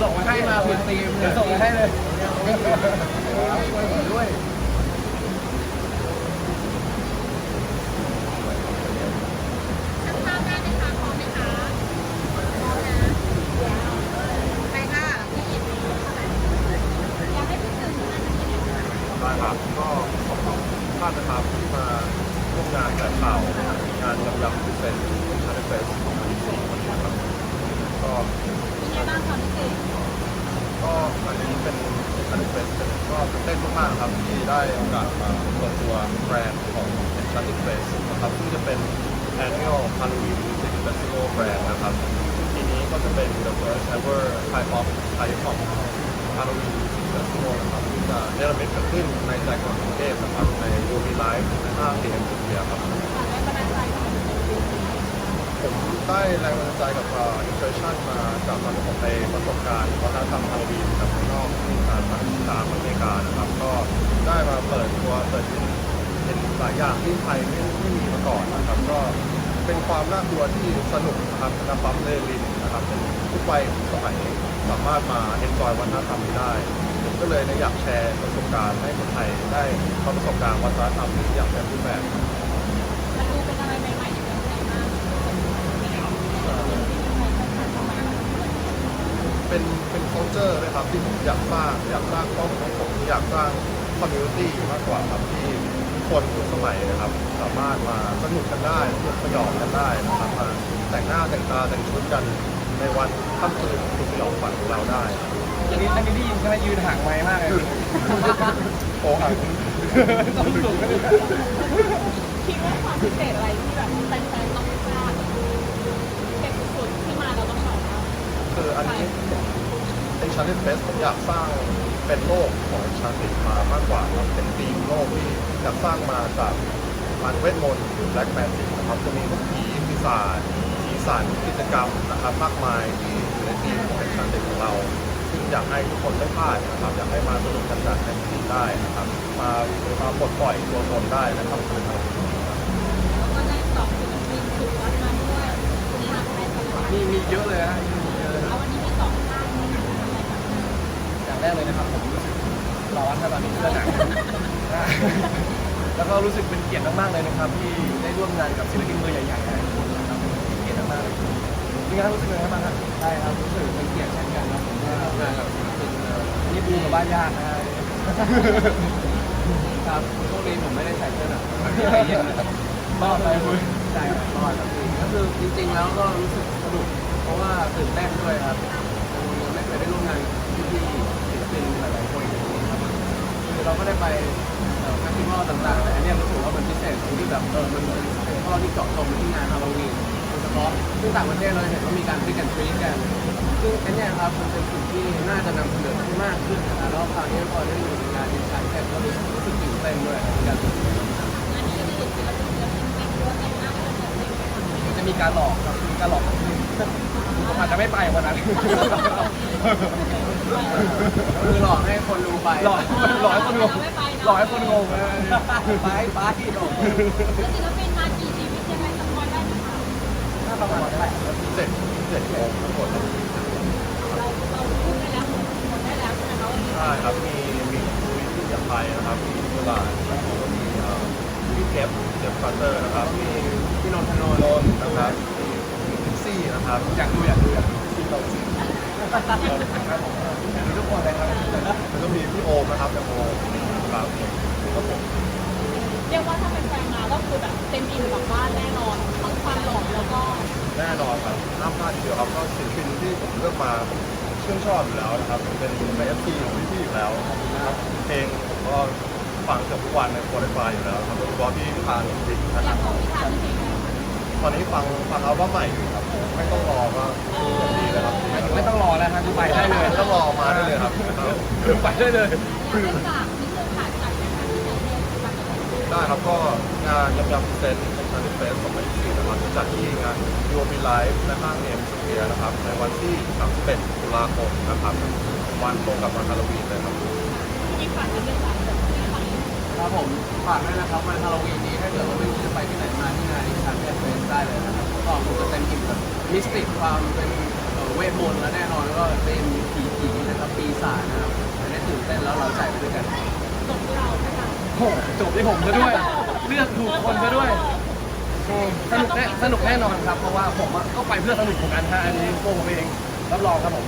ส่งมาให้มาผิดธีมเดี๋ยวส่งมาให้เลยด้วยข้าวได้ไหมคะพร้อมไหมคะพร้อมนะไปค่ะพี่อยากให้พูดถึงงานนี้หน่อยค่ะได้ครับก็ขอบคุณท่านนะครับที่มาร่วมงานแถลงข่างานยำยำที่เป็นชาเลนเฟส2024วันนี้นะครับก็ เป็นไงบ้างความรู้สึก ก็อันนี้เป็นชาเลนเฟส ก็ตื่นเต้นมากๆครับที่ได้โอกาสมาเปิดตัวแบรนด์ของชาเลนเฟสนะครับซึ่งจะเป็น annual Halloween Music Festival brand นะครับปีนี้ก็จะเป็น the first ever Thai pop Thai pop Halloween Music Festival นะครับที่จะเนรมิตเกิดขึ้นในใจกลางกรุงเทพนะครับใน UV Live ห้างเอ็มสุเทียครับผมได้แรงบันดาลใจกับอ่อ inspiration มาจากตอนที่ผมไปประสบการณ์วัฒนธรรมฮาโลวีนจาก ข้างอกที่สหรัฐอเมริกานะครับ ก็ได้มาเปิดตัวเปิดเห็นหลายอย่างที่ไทยไม่ไม่มีมาก่อนนะครับ ก็เป็นความน่ากลัวที่สนุกนะครับนาปั๊มเลลินนะครับเป็นทุกวัยทุกสมัยสามารถมาเอ็นจอยวัฒนธรรมนี้ได้ผมก็เลยอยากแชร์ประสบการณ์ให้คนไทยได้เข้าประสบการณ์วัฒนธรรมนี้อย่างเต็มรูปแบบ มันดูเป็นอะไรใหม่ๆในเมืองไทยมาก เป็นเป็น culture นะครับที่ผมอยากสร้างอยากสร้างครอบครัวผมอยากสร้าง community มากกว่าครับที่ทุกคนทุกสมัยนะครับ สามารถมาสนุกกันได้สนุกสยองกันได้นะครับมาแต่งหน้าแต่งตาแต่งชุดกันในวันค่ำคืนสุดสยองฝันของเราได้อันนี้อันนี้ได้ยินใช่ไหมยืนห่างไม้มากเลยโอ้หังต้องสูงกันเลยคิดว่าความพิเศษอะไรที่แบบแฟนๆต้องทราบเด็กสุดที่มาเราต้องบอกว่า คืออันนี้เป็นชาเลนจ์เฟสผมอยากสร้างเป็นโลกของชาติมามากกว่าครับเป็นธีมโลกที่อยากสร้างมาจากมันเวทมนต์หรือแบล็กแมจิกนะครับจะมีพวกผีปีศาจสีสันกิจกรรมนะครับมากมายที่อยู่ในธีมของชาติของเราซึ่งอยากให้ทุกคนไม่พลาดนะครับอยากให้มาสนุกกันจากในทีได้นะครับ มามาปลดปล่อยตัวตนได้นะครับคือครับแล้วก็ได้สองศิลยอดมาด้วยคุณทำอะไรกันบ้างมีมีเยอะเลยฮะ อย่างแรกเลยนะครับผมรู้สึกร้อนครับตอนนี้เสื้อหนัง แล้วก็รู้สึกเป็นเกียรติมากๆเลยนะครับ ที่ได้ร่วมงานกับศิลปินเบอร์ใหญ่ๆนะนะครับเป็นเกียรติมากๆเลยเป็นไงครับรู้สึกยังไงบ้างครับใช่ครับรู้สึกเป็นเกียรติเช่นกันครับผมได้ร่วมงานกับศิลปินเอ่อนี่ปูกับบ้านญาตินะฮะครับโชคดีผมไม่ได้ใส่เสื้อหนังรอดไปคุณใช่ครับรอดครับก็คือจริงๆแล้วก็รู้สึกสนุกเพราะว่าตื่นเต้นด้วยครับ ไปเอ่อเฟสติวัลต่างๆ แต่อันเนี้ยรู้สึกว่ามันพิเศษตรงที่แบบเออมันเป็นเฟสติวัลที่เจาะจงไปที่งานฮาโลวีนโดยเฉพาะซึ่งต่างประเทศเราเห็นว่ามีการฟิกกันทรีกันซึ่งอันเนี้ยครับมันเป็นสิ่งที่น่าจะนำเสนอให้มากขึ้นนะครับแล้วคราวนี้พอได้อยู่ในงานดิฉันเนี่ก็รู้สึกรู้สึกตื่นเต้นด้วยครับในกันนี้มีศิลปินศิลปินเป็นรั้วแต่งหน้าเป็นจะมีการหลอกครับมีการหลอกผมอาจจะไม่ไปวันนั้น คือหลอกให้คนดูไปหลอกหลอกให้คนงงหลอกให้คนงงนะไปไปที่หลอกแล้วศิลปินมากี่ชีวิตยังไงสปอยได้ไหมคะถ้าประมาณแปดเจ็ดเจ็ดโมงทั้งหมดเราเราพูดได้แล้วหมดได้แล้วใช่ไหมคะวันนี้ใช่ครับมีมีมีที่จากไทยนะครับมีตลาดแล้วก็มีเอ่อพี่เทปเทปคาร์เตอร์นะครับมีพี่นนทนโนนท์นนท์นะครับมีพิกซี่นะครับอยากดูอยากดูอยากดูที่เราซีครับผ มมีทุกคนเลยครับแล้วก็มีพี่โอมนะครับแต่โอมครับครับผมเรียกว่าถ้าเป็นแฟนมาก็คือแบบเต็มอิ่มกับบ้านแน่นอนทั้งความหล่อแล้วก็แน่นอนครับห้ามพลาดทีเดียวครับก็ศิลปินที่ผมเลือกมาผมชื่นชอบอยู่แล้วนะครับเป็นเป็นเอฟซีของพี่ๆอยู่แล้วนะครับเพลงผมก็ฟังเกือบทุกวันใน Spotify อยู่แล้วครับโดยเฉพาะพี่ทานจริงๆนะอคยารักบบอกพี่ทานจริงๆ ตอนนี้ฟังฟังอัลบั้มใหม่อยู่ครับ ไม่ต้องรอก็ดีเลยครับหมายถึงไม่ต้องรอแล้วครับคือไปได้เลยไม่ต้องรอมาได้เลยครับ คือไปได้เลยอยากให้ฝากนิดนึงค่ะจากแฟนๆที่ไทยเนี่ยฝากกันหน่อยได้ครับก็งานยำยำเซนในชาริเฟส2024นะครับจะจัดที่งานยูมีไลฟ์ในห้างเอ็มสเฟียนะครับ ในวันที่31ตุลาคมนะครับ วันตรงกับวันฮาโลวีนเลยครับที่ฝากนิดนึงค่ะเดี๋ยวไม่ฟังครับผมฝากด้วยนะครับวันฮาโลวีนนี้ถ้า เกิดว่าไม่รู้จะไปที่ไหนมาที่งานดิฉันเนี่เฟสได้เลยนะครับก็คงจะเต็มอิ่มกับมิสติกความเป็นเอ่อเวทมนต์แล้วแน่นอนก็เป็นผีผีๆนะครับปีศาจนะครับอันนี้ตื่นเต้นแล้วเราใจไปด้วยกันจบเราไหมคะโอ้โหจบที่ผมซะด้วย เลือกถูกคนซะด้วยโอ้สนุกแน่สนุกแน่นอนครับเพราะว่าผมอะก็ไปเพื่อสนุกเหมือนกันฮะอันนี้ตัวผมเองรับรองครับผม